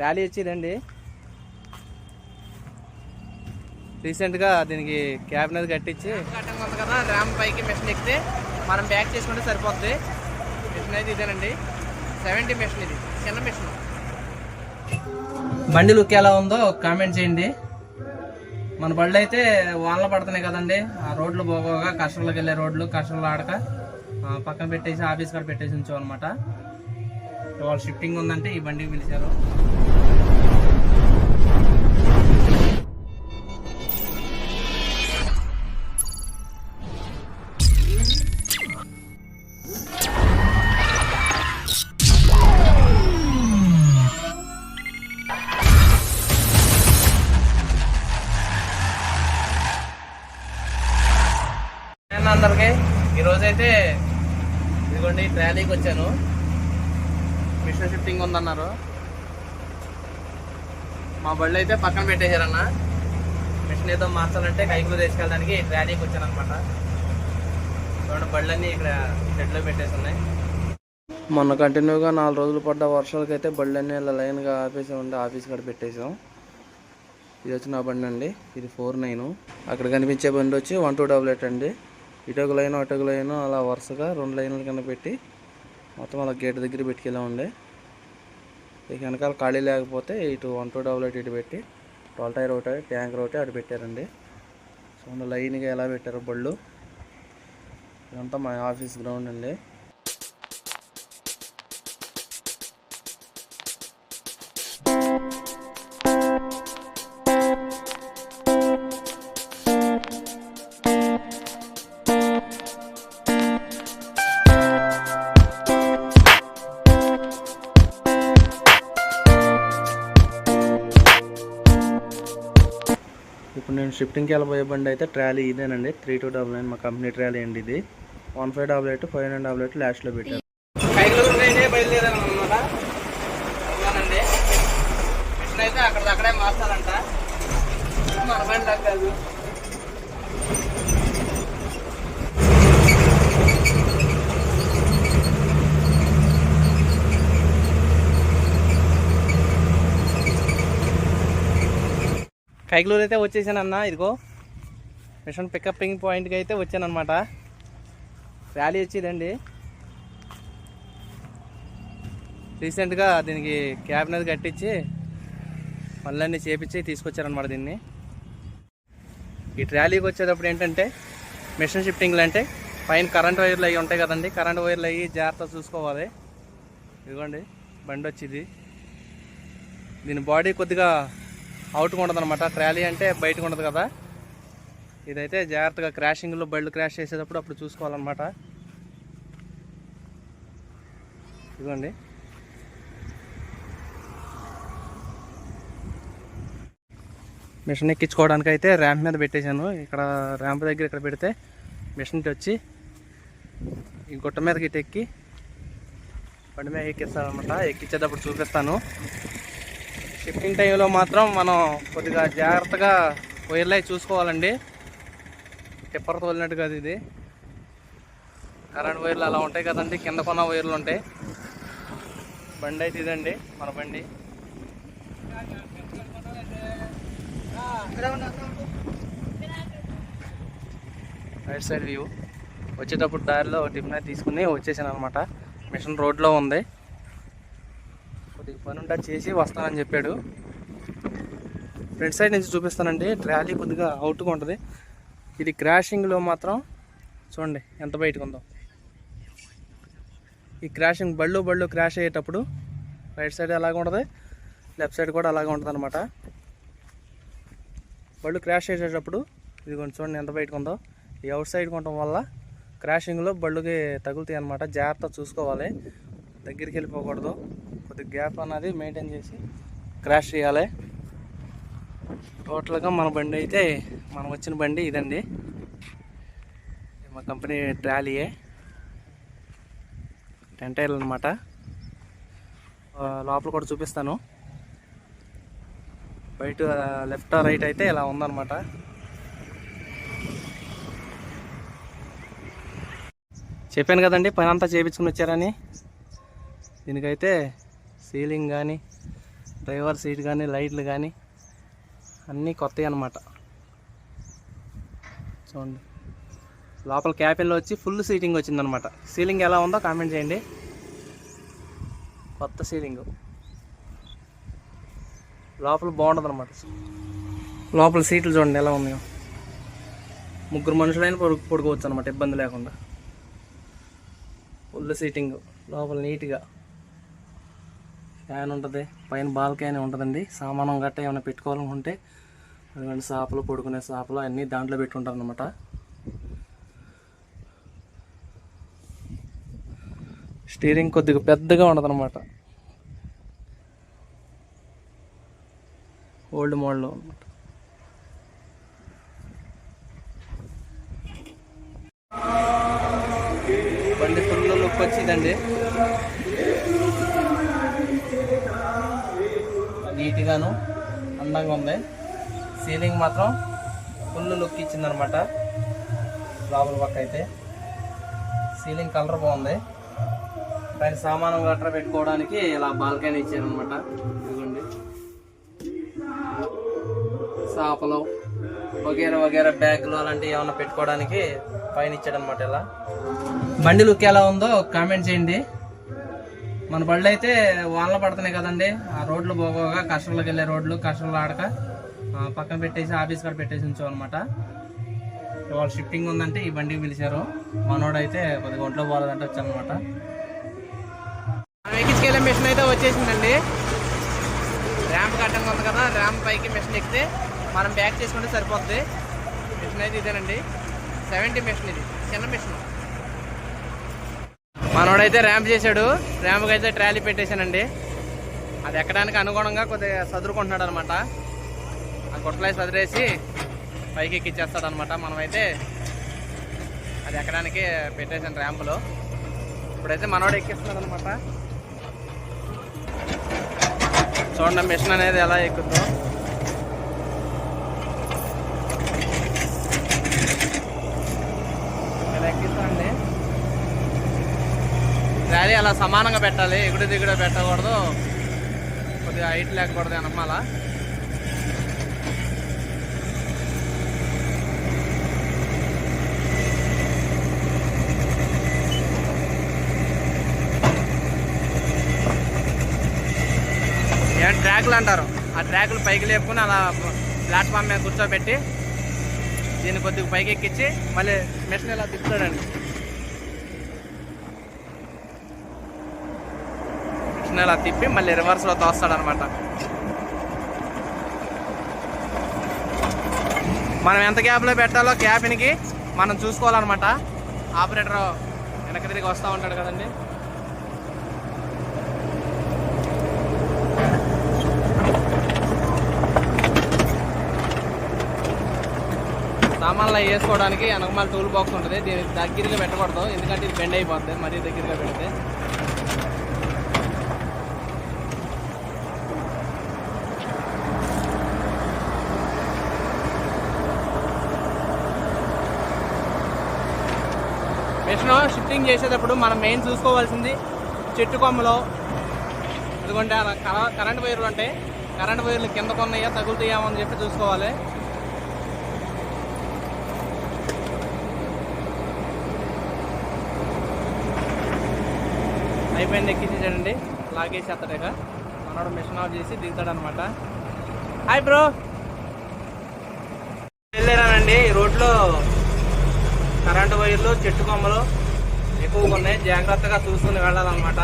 Rally వచ్చిందండి. రీసెంట్గా దీనికి క్యాబ్ అనేది కట్టించి ఉంది కదా ర్యామ్ పైకి మిషన్ ఎక్కితే మనం బ్యాక్ చేసుకుంటే సరిపోద్ది. మిషన్ అయితే ఇదేనండి. సెవెంటీ మిషన్ ఇది. చిన్న మిషన్. బండి లుక్ ఎలా ఉందో కామెంట్ చేయండి. మన బళ్ళు అయితే వానలు పడుతున్నాయి కదండి. ఆ రోడ్లు పోగా కష్టంలోకి వెళ్ళే రోడ్లు కష్టంలో ఆడక పక్కన పెట్టేసి ఆఫీస్ కాడ పెట్టేసి ఉంచాం అనమాట వాళ్ళు షిఫ్టింగ్ ఉందంటే ఈ బండికి పిలిచారు. అందరికీ అందరికి ఈరోజైతే ఇదిగోండి ట్రాలీకి వచ్చాను. ఉందన్నారు మా బళ్ళు అయితే పక్కన పెట్టేశారన్న. మిషన్ ఏదో మార్చాలంటే కైకులు తీసుకెళ్ళడానికి ట్రాలీకి వచ్చాను అనమాట చూడండి బళ్ళన్నీ ఇక్కడ షెడ్లో పెట్టేసి ఉన్నాయి మొన్న కంటిన్యూగా నాలుగు రోజులు పడ్డ వర్షాలకైతే బళ్ళన్నీ ఇలా లైన్గా ఆపేసి ఉండి ఆఫీస్ కాడ పెట్టేసాం. ఇది వచ్చి నా బండి అండి ఇది ఫోర్ నైన్. అక్కడ కనిపించే బండి వచ్చి వన్ టూ డబుల్ ఎయిట్ అండి. ఇటొక లైన్ అటొక లైన్ అలా వరుసగా రెండు లైన్ల కింద పెట్టి మొత్తం అలా గేట్ దగ్గర పెట్టుకెళ్ళా అండి ఇక వెనకాల ఖాళీ లేకపోతే ఇటు వన్ టూ డబుల్ ఎయిట్ ఇటు పెట్టి టోల్ టైర్ ఒకటి ట్యాంకర్ ఒకటి అటు పెట్టారండి. సో లైన్గా ఎలా పెట్టారు బళ్ళు. ఇదంతా మా ఆఫీస్ గ్రౌండ్ అండి. షిఫ్టింగ్కి వెళ్ళబోయే బండి అయితే ట్రాలీ ఇదేనండి. త్రీ టూ డబుల్ నైన్ మా కంపెనీ ట్రాలీ అండి ఇది. One five double eight five nine double eight లాస్ట్లో పెట్టారు. అయితే అక్కడ అక్కడే మార్చాలంట మన బండి కైకులూరు అయితే వచ్చేసాను అన్న ఇదిగో. మిషన్ పికప్పింగ్ పాయింట్కి అయితే వచ్చానమాట ర్యాలీ వచ్చేదండి. రీసెంట్గా దీనికి క్యాబ్ అనేది కట్టించి మళ్ళీ చేపించి తీసుకొచ్చారనమాట దీన్ని. ఈ ట్రాలీకి వచ్చేటప్పుడు ఏంటంటే మిషన్ షిఫ్టింగ్లు అంటే పైన కరెంట్ వైర్లు అవి ఉంటాయి కదండి కరెంట్ వైర్లు అవి జాగ్రత్త చూసుకోవాలి. ఇదిగోండి బండి వచ్చింది దీని బాడీ కొద్దిగా అవుట్గా ఉండదు అనమాట ట్రాలీ అంటే బయటకు ఉండదు కదా. ఇదైతే జాగ్రత్తగా క్రాషింగ్లో బళ్ళు క్రాష్ చేసేటప్పుడు అప్పుడు చూసుకోవాలన్నమాట. ఇదిగోండి. మిషన్ ఎక్కించుకోవడానికి అయితే ర్యాంప్ మీద పెట్టేశాను. ఇక్కడ ర్యాంప్ దగ్గర ఇక్కడ పెడితే మిషన్ వచ్చి ఈ గుట్ట మీదకి ఇటు ఎక్కి బండి మీద ఎక్కిస్తాను అనమాట ఎక్కించేటప్పుడు చూపిస్తాను. షిఫ్టింగ్ టైంలో మాత్రం మనం కొద్దిగా జాగ్రత్తగా వైర్లు అవి చూసుకోవాలండి. టిప్పర్ తోలినట్టు కాదు ఇది. కరెంట్ వైర్లు అలా ఉంటాయి కదండి కింద కొన్న వైర్లు ఉంటాయి. బండి అయితే ఇదండి మన బండి. రైట్ సైడ్ వ్యూ వచ్చేటప్పుడు దారిలో టిఫిన్ అయితే తీసుకుని వచ్చేసాను అనమాట మిషన్ రోడ్లో ఉంది. కొద్దిగా పని ఉంటే చేసి వస్తానని చెప్పాడు. ఫ్రంట్ సైడ్ నుంచి చూపిస్తానండి. ట్రాలీ కొద్దిగా అవుట్గా ఉంటుంది. ఇది క్రాషింగ్లో మాత్రం చూడండి ఎంత బయటకు ఉందో. ఈ క్రాషింగ్ బళ్ళు బళ్ళు క్రాష్ అయ్యేటప్పుడు రైట్ సైడ్ అలాగే ఉంటుంది. లెఫ్ట్ సైడ్ కూడా అలాగే ఉంటుంది అనమాట బళ్ళు క్రాష్ చేసేటప్పుడు ఇది కొంచెం చూడండి ఎంత బయటకు ఉందో. ఈ అవుట్ సైడ్ ఉండటం వల్ల క్రాషింగ్లో బళ్ళుకి తగులుతాయి అనమాట జాగ్రత్త చూసుకోవాలి. దగ్గరికి వెళ్ళిపోకూడదు. కొద్దిగా గ్యాప్ అన్నది మెయింటైన్ చేసి క్రాష్ చేయాలి. టోటల్గా మన బండి అయితే మనం వచ్చిన బండి ఇదండి. మా కంపెనీ ట్రాలీయే టెంటైల్ అనమాట లోపల కూడా చూపిస్తాను. బయట లెఫ్ట్ రైట్ అయితే ఇలా ఉందన్నమాట. చెప్పాను కదండి పని అంతా చేయించుకుని వచ్చారని. దీనికైతే సీలింగ్ కానీ డ్రైవర్ సీట్ కానీ లైట్లు కానీ అన్నీ కొత్తవి అనమాట చూడండి. లోపల క్యాబిన్లో వచ్చి ఫుల్ సీటింగ్ వచ్చిందనమాట సీలింగ్ ఎలా ఉందో కామెంట్ చేయండి. కొత్త సీలింగ్. లోపల బాగుంటుంది అనమాట లోపల సీట్లు చూడండి ఎలా ఉన్నాయో. ముగ్గురు మనుషులైనా పొడు పడుకోవచ్చు అనమాట ఇబ్బంది లేకుండా. Full seating. లోపల నీట్గా. ఫ్యాన్ ఉంటుంది. పైన బాల్కనీ ఉంటుందండి. సామానం గట్ట ఏమైనా పెట్టుకోవాలనుకుంటే అటువంటి సాపలు పడుకునే సాపలు అన్నీ దాంట్లో పెట్టుకుంటారు అనమాట స్టీరింగ్ కొద్దిగా పెద్దగా ఉండదు అనమాట ఓల్డ్ మోడల్ అనమాట బండి ఫుల్ లుక్ వచ్చిందండి నీట్గాను అందంగా ఉంది. సీలింగ్ మాత్రం ఫుల్ లుక్ ఇచ్చిందనమాట. లోపల పక్క అయితే. సీలింగ్ కలర్ బాగుంది. పైన సామానం గట్రా పెట్టుకోవడానికి ఇలా బాల్కనీ ఇచ్చారనమాట. ఇదిగోండి. సాపలు వగేరా వగేరా బ్యాగులు అలాంటివి ఏమైనా పెట్టుకోవడానికి పైన ఇచ్చాడనమాట ఇలా. బండి లుక్ ఎలా ఉందో కామెంట్ చేయండి. మన బళ్ళు అయితే వానలు పడుతున్నాయి కదండి. ఆ రోడ్లు పోగా కష్టంలోకి వెళ్ళే రోడ్లు కష్టంలో ఆడక పక్కన పెట్టేసి ఆఫీస్ కాడ పెట్టేసి ఉంచాం అనమాట వాళ్ళు షిఫ్టింగ్ ఉందంటే ఈ బండికి పిలిచారు. మనోడు అయితే కొద్దిగా ఒంట్లో పోలేదంటే వచ్చానమాట మనం ఎక్కించుకెళ్ళే మిషన్ అయితే వచ్చేసిందండి. ర్యాంప్ కట్టంగా ఉంది కదా ర్యాంప్ పైకి మిషన్ ఎక్కితే మనం బ్యాక్ చేసుకుంటే సరిపోతుంది మిషన్ అయితే ఇదేనండి. సెవెంటీ మిషన్ ఇది. చిన్న మిషన్. మనోడైతే ర్యాంప్ చేశాడు. ర్యాంప్కి అయితే ట్రాలీ పెట్టేశానండి. అది ఎక్కడానికి అనుగుణంగా కొద్దిగా సదురుకుంటున్నాడు అనమాట ఆ గుట్టలై సదిరేసి పైకి ఎక్కిచ్చేస్తాడు అనమాట మనమైతే అది ఎక్కడానికి పెట్టేశాను ర్యాంపులో. ఇప్పుడైతే మనోడు ఎక్కిస్తున్నాడు అనమాట చూడండి మిషన్ అనేది ఎలా ఎక్కుతుందో ఇలా ఎక్కిస్తానండి ర్యాలీ అలా సమానంగా పెట్టాలి. ఎగుడు దిగుడు పెట్టకూడదు. కొద్దిగా హైట్ లేకూడదు వెనకాల ఏం ట్రాక్లు అంటారు? ఆ ట్రాక్లు పైకి లేపుకుని అలా ప్లాట్ఫామ్ మీద కూర్చోబెట్టి దీన్ని కొద్దిగా పైకి ఎక్కించి మళ్ళీ మిషన్ ఇలా తిప్పుతాడండి. మిషన్ ఇలా తిప్పి మళ్ళీ రివర్స్లో తోస్తాడనమాట మనం ఎంత గ్యాప్లో పెట్టాలో క్యాబిన్కి మనం చూసుకోవాలన్నమాట. ఆపరేటర్ వెనక తిరిగి వస్తూ ఉంటాడు కదండి. సామాన్లు వేసుకోవడానికి వెనకమాల టూల్ బాక్స్ ఉంటుంది. దీనికి దగ్గరగా పెట్టకూడదు. ఎందుకంటే ఇది బెండ్ అయిపోద్ది. మరీ దగ్గరగా పెడితే. మిషన్ షిఫ్టింగ్ చేసేటప్పుడు మనం మెయిన్ చూసుకోవాల్సింది చెట్టు కొమ్మలో. ఎందుకంటే కరెంట్ వైర్లు ఉంటాయి కరెంట్ వైర్లు కింద కొన్నాయా తగులుతాయేమో అని చెప్పి చూసుకోవాలి. అయిపోయింది ఎక్కించేసాడండి లాగేసి ఇక. మనోడు మిషన్ ఆఫ్ చేసి దిగుతాడు అనమాట హాయ్ బ్రో వెళ్ళారానండి ఈ రోడ్లో కరెంటు వైర్లు చెట్టు కొమ్మలు ఎక్కువగా ఉన్నాయి. జాగ్రత్తగా చూసుకుని వెళ్ళాలన్నమాట.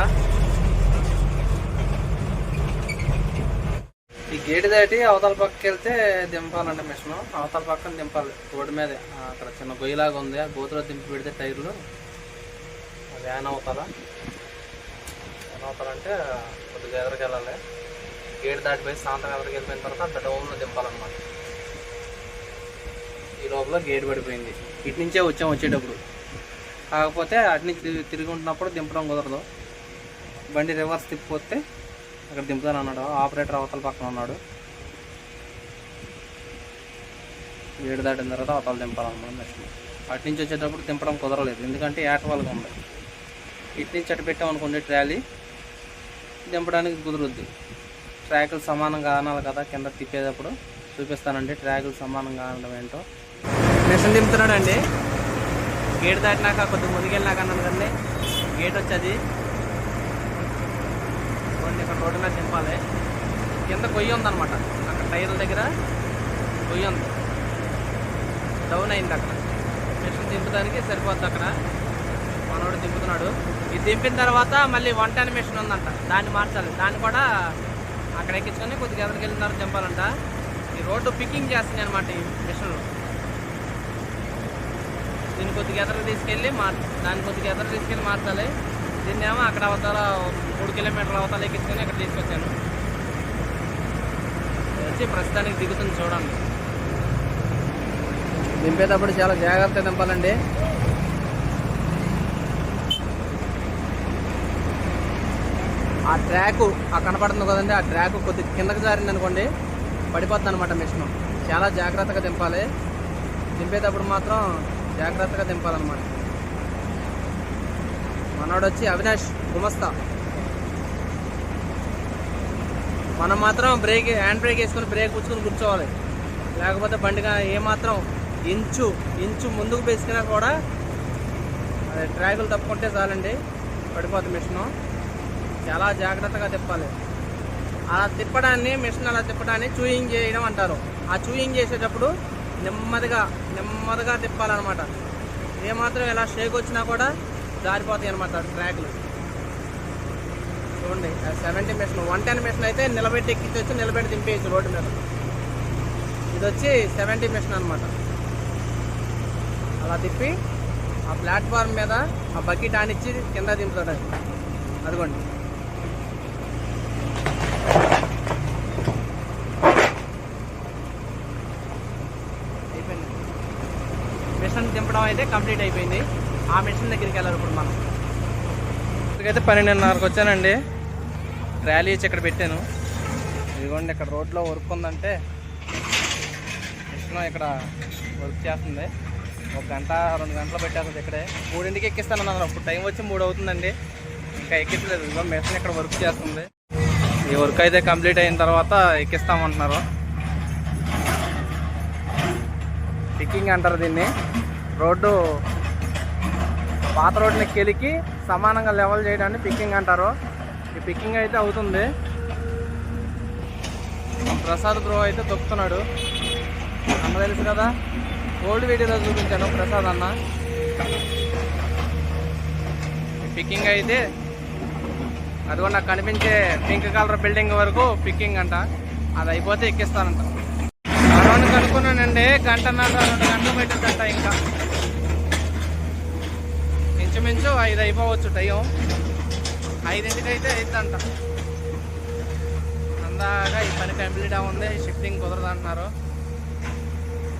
ఈ గేటు దాటి అవతల పక్కకి వెళ్తే దింపాలండి మిషన్. అవతల పక్కన దింపాలి. రోడ్డు మీదే. అక్కడ చిన్న గొయ్యిలాగా ఉంది. ఆ గోతులో దింపి పెడితే టైర్లు వ్యాన్ అవతల. వ్యాన్ అవతలంటే కొద్దిగా ఎదరికి వెళ్ళాలి గేట్ దాటిపోయి సాయంత్రం ఎదురుకి వెళ్ళిపోయిన తర్వాత అక్కడ డౌన్లో దింపాలన్నమాట. ఈ లోపల గేట్ పడిపోయింది. ఇటు నుంచే వచ్చాం వచ్చేటప్పుడు. కాకపోతే అటు నుంచి తిరిగి- తిరిగి ఉంటున్నప్పుడు దింపడం కుదరదు. బండి రివర్స్ తిప్పిపోతే అక్కడ దింపుతాను అన్నాడు. ఆపరేటర్ అవతల పక్కన ఉన్నాడు. ఏడు దాటిన తర్వాత అవతల దింపాలన్నమాట నెక్స్ట్ అటు నుంచి వచ్చేటప్పుడు దింపడం కుదరలేదు. ఎందుకంటే ఏటవాలుగా ఉంది. ఇటు నుంచి అటు పెట్టాం అనుకోండి ట్రాలీ. దింపడానికి కుదురుద్ది. ట్రాకులు సమానంగా ఆనాలి కదా కింద తిప్పేటప్పుడు. చూపిస్తానండి ట్రాకులు సమానంగా ఆనడం ఏంటో. మిషన్ దింపుతున్నాడు అండి గేట్ దాటినాక కొద్దిగా ముందుకెళ్ళినాక అన్నాను కదండి. గేట్ వచ్చేది. కొన్ని ఇక్కడ రోడ్డు మీద దింపాలి. కింద కొయ్యి ఉందన్నమాట. అక్కడ టైర్ల దగ్గర కొయ్యి ఉంది. డౌన్ అయింది అక్కడ. మిషన్ దింపడానికి సరిపోద్ది అక్కడ. మనోడు దింపుతున్నాడు. ఇది దింపిన తర్వాత మళ్ళీ వన్ టెన్ మిషన్ ఉందంట. దాన్ని మార్చాలి. దాన్ని కూడా అక్కడ ఎక్కించుకొని కొద్దిగా ఎదురుకి వెళ్ళిన తర్వాత దింపాలంట. ఈ రోడ్డు పికింగ్ చేస్తుంది అనమాట ఈ మిషన్లో దీన్ని కొద్దిగా ఎదురు తీసుకెళ్ళి మార్ దాన్ని కొద్దిగా ఎదురు తీసుకెళ్ళి మార్చాలి. దీన్ని ఏమో అక్కడ అవతల మూడు కిలోమీటర్ల అవతల ఎక్కించుకొని అక్కడ తీసుకొచ్చాను. వచ్చి ప్రస్తుతానికి దిగుతుంది చూడండి. దింపేటప్పుడు చాలా జాగ్రత్తగా దింపాలండి ఆ ట్రాక్ ఆ కనపడుతుంది కదండి ఆ ట్రాక్ కొద్ది కిందకి జారింది అనుకోండి పడిపోతుంది అనమాట మిషన్. చాలా జాగ్రత్తగా దింపాలి దింపేటప్పుడు మాత్రం జాగ్రత్తగా దింపాలన్నమాట. మనోడు వచ్చి అవినాష్ గుమస్తా. మనం మాత్రం బ్రేక్ హ్యాండ్ బ్రేక్ వేసుకొని బ్రేక్ పుచ్చుకొని కూర్చోవాలి. లేకపోతే బండిగా ఏమాత్రం ఇంచు ఇంచు ముందుకు వేసుకున్నా కూడా అది ట్రాకులు తప్పుకుంటే చాలండి. పడిపోతుంది మిషను. చాలా జాగ్రత్తగా తిప్పాలి. అలా తిప్పడాన్ని మిషన్ అలా తిప్పడాన్ని చూయింగ్ చేయడం అంటారు. ఆ చూయింగ్ చేసేటప్పుడు నెమ్మదిగా నెమ్మదిగా తిప్పాలన్నమాట. ఏమాత్రం ఎలా షేక్ వచ్చినా కూడా జారిపోతాయి అనమాట ట్రాక్లు. చూడండి seventy machine one ten machine అయితే నిలబెట్టి ఎక్కించవచ్చు నిలబెట్టి దింపేయచ్చు రోడ్డు మీద. ఇది వచ్చి సెవెంటీ మిషన్ అనమాట అలా తిప్పి ఆ ప్లాట్ఫామ్ మీద ఆ బకెట్ ఆనిచ్చి కింద దింపుతాడు అది అదిగోండి అయిపోయింది మిషన్ అయితే కంప్లీట్ అయిపోయింది. ఆ మిషన్ దగ్గరికి వెళ్ళాలి ఇప్పుడు మనం. ఇక్కడికైతే పన్నెండున్నరకు వచ్చానండి. ర్యాలీ ఇచ్చి ఇక్కడ పెట్టాను. ఇదిగోండి ఇక్కడ రోడ్లో వర్క్ ఉందంటే మిషన్ ఇక్కడ వర్క్ చేస్తుంది. ఒక గంట రెండు గంటలు పెట్టేస్తుంది ఇక్కడే. మూడింటికి ఎక్కిస్తాను అన్నారు. అప్పుడు టైం వచ్చి మూడు అవుతుందండి. ఇంకా ఎక్కించలేదు. ఇదిగో మిషన్ ఇక్కడ వర్క్ చేస్తుంది. ఈ వర్క్ అయితే కంప్లీట్ అయిన తర్వాత ఎక్కిస్తామంటున్నారు. పికింగ్ అంటారు దీన్ని. రోడ్డు పాత రోడ్ని కెలికి సమానంగా లెవెల్ చేయడాన్ని పిక్కింగ్ అంటారు. ఈ పిక్కింగ్ అయితే అవుతుంది. ప్రసాద్ బ్రో అయితే తొక్కుతున్నాడు. అన్న తెలుసు కదా? ఓల్డ్ వీడియోలో చూపించాను ప్రసాద్ అన్న. ఈ అయితే అదిగో నాకు కనిపించే పింక్ కలర్ బిల్డింగ్ వరకు పిక్కింగ్ అంట. అది అయిపోతే ఎక్కిస్తానంట. మనోని కనుక్కున్నానండి గంటన్నర రెండు గంటలు పెట్టిందంట ఇంకా. ఇంచుమించు ఐదు అయిపోవచ్చు టైం. ఐదింటికి అయితే అయిద్దంట. అందాగా ఈ పని కంప్లీట్ ఉంది షిఫ్టింగ్ కుదరదంటున్నారు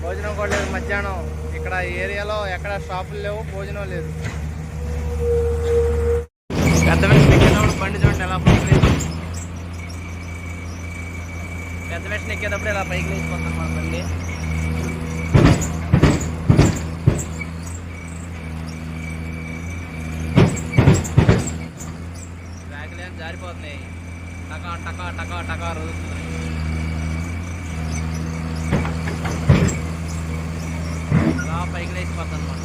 భోజనం కూడా లేదు మధ్యాహ్నం. ఇక్కడ ఏరియాలో ఎక్కడ షాపులు లేవు భోజనం లేదు. పెద్ద మెషిన్ ఎక్కేటప్పుడు బండి చూడండి ఎలా పైకి పెద్ద మెషిన్ ఎక్కేటప్పుడు ఇలా పైకి లేచిపోతాం మన బండి బ్యాగులు ఏం జారిపోతున్నాయి టకా టకా టకా రోజుతుంది అలా పైకి లేచిపోతాం అనమాట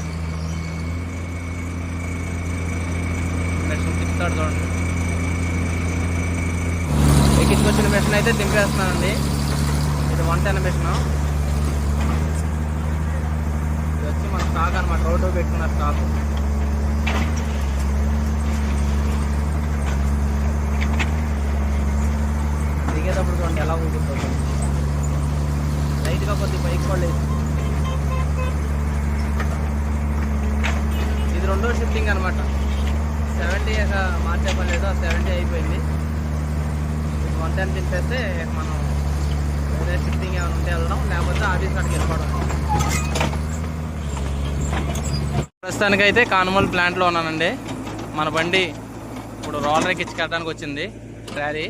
మెషిన్ తిప్పుతాడు చూడండి ఎక్కించుకొచ్చిన మెషిన్ అయితే దింపేస్తున్నానండి ఇది వన్ టెన్ మెషిన్ ఇది వచ్చి మన స్టాక్ అనమాట రోడ్డు పెట్టుకున్న స్టాక్ దిగేటప్పుడు చూడండి ఎలా ఊగుతుంది. లైట్గా కొద్ది బైక్ కూడా ఇది రెండో షిఫ్టింగ్ అనమాట సెవెంటీ మార్చే పని లేదు సెవెంటీ అయిపోయింది. వన్ టెన్ తింపేస్తే మనం వేరే షిఫ్టింగ్ ఏమైనా ఉంటే వెళ్దాం లేకపోతే ఆఫీస్ కాడికి వెళ్ళిపోవడం. ప్రస్తుతానికైతే కానుమల్ ప్లాంట్లో ఉన్నానండి. మన బండి ఇప్పుడు రోలర్ కట్టడానికి వచ్చింది ట్రాలీ.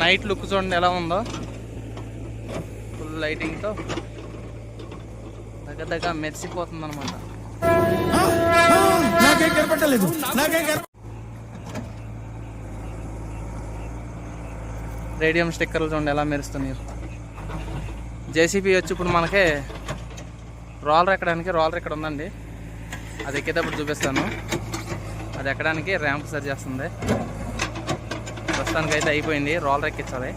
నైట్ లుక్ చూడండి ఎలా ఉందో. ఫుల్ లైటింగ్తో దగ్గర దగ్గర మెరిసిపోతుంది అనమాట రేడియం స్టిక్కర్లు చూడండి ఎలా మెరుస్తున్నాయి. జేసీబీ వచ్చి ఇప్పుడు మనకి రోలర్ ఎక్కడానికి రోలర్ ఇక్కడ ఉందండి. అది ఎక్కేటప్పుడు చూపిస్తాను. అది ఎక్కడానికి ర్యాంప్ సరి చేస్తుంది. ప్రస్తుతానికి అయితే అయిపోయింది. రోలర్ ఎక్కించాలి.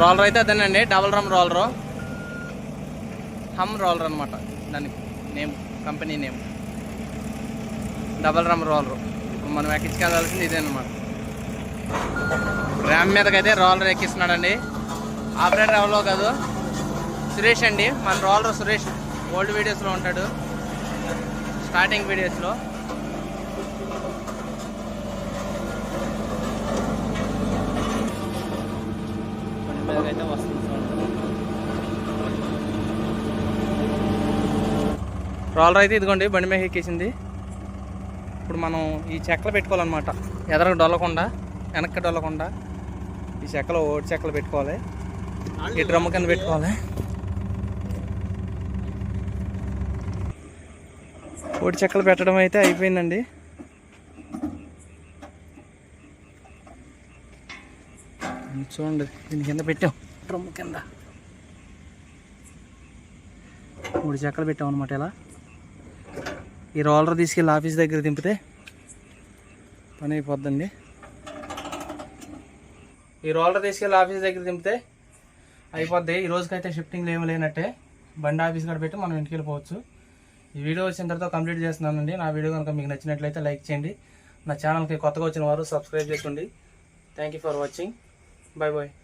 రోలర్ అయితే అదేనండి. Double drum roller. హమ్ రోలర్ అనమాట దాని name company name. Double drum roller. ఇప్పుడు మనం ఎక్కించుకెళ్ళాల్సింది ఇదే అనమాట ర్యామ్ మీదకైతే రోలర్ ఎక్కిస్తున్నాడండి. ఆపరేటర్ ఎవరో కాదు. సురేష్ అండి. మన రోలర్ సురేష్ ఓల్డ్ వీడియోస్లో ఉంటాడు. స్టార్టింగ్ వీడియోస్లో. బండి వస్తుంది రోలర్ అయితే ఇదిగోండి బండి మీద ఎక్కేసింది. ఇప్పుడు మనం ఈ చెక్కలు పెట్టుకోవాలన్నమాట. ఎదరకు డొల్లకుండా వెనక్కి డొల్లకుండా ఈ చెక్కలు ఓటి చెక్కలు పెట్టుకోవాలి. ఈ డ్రమ్ కింద పెట్టుకోవాలి. ఓటు చెక్కలు పెట్టడం అయితే అయిపోయిందండి. చూడండి దీని కింద పెట్టాం. డ్రమ్ కింద. మూడు చెక్కలు పెట్టాం అనమాట ఇలా. ఈ రోలర్ తీసుకెళ్ళి ఆఫీస్ దగ్గర దింపితే పని అయిపోద్దండి. ఈ రోలర్ తీసుకెళ్ళి ఆఫీస్ దగ్గర దింపితే అయిపోద్ది. ఈ రోజుకైతే షిఫ్టింగ్ ఏమి లేనట్టే. బండి ఆఫీస్ కాడ పెట్టి మనం ఇంటికి వెళ్ళిపోవచ్చు. ఈ వీడియో వచ్చిన తర్వాత కంప్లీట్ చేస్తున్నానండి. నా వీడియో కనుక మీకు నచ్చినట్లయితే లైక్ చేయండి. నా ఛానల్కి కొత్తగా వచ్చిన వారు సబ్స్క్రైబ్ చేసుకోండి. Thank you for watching bye bye.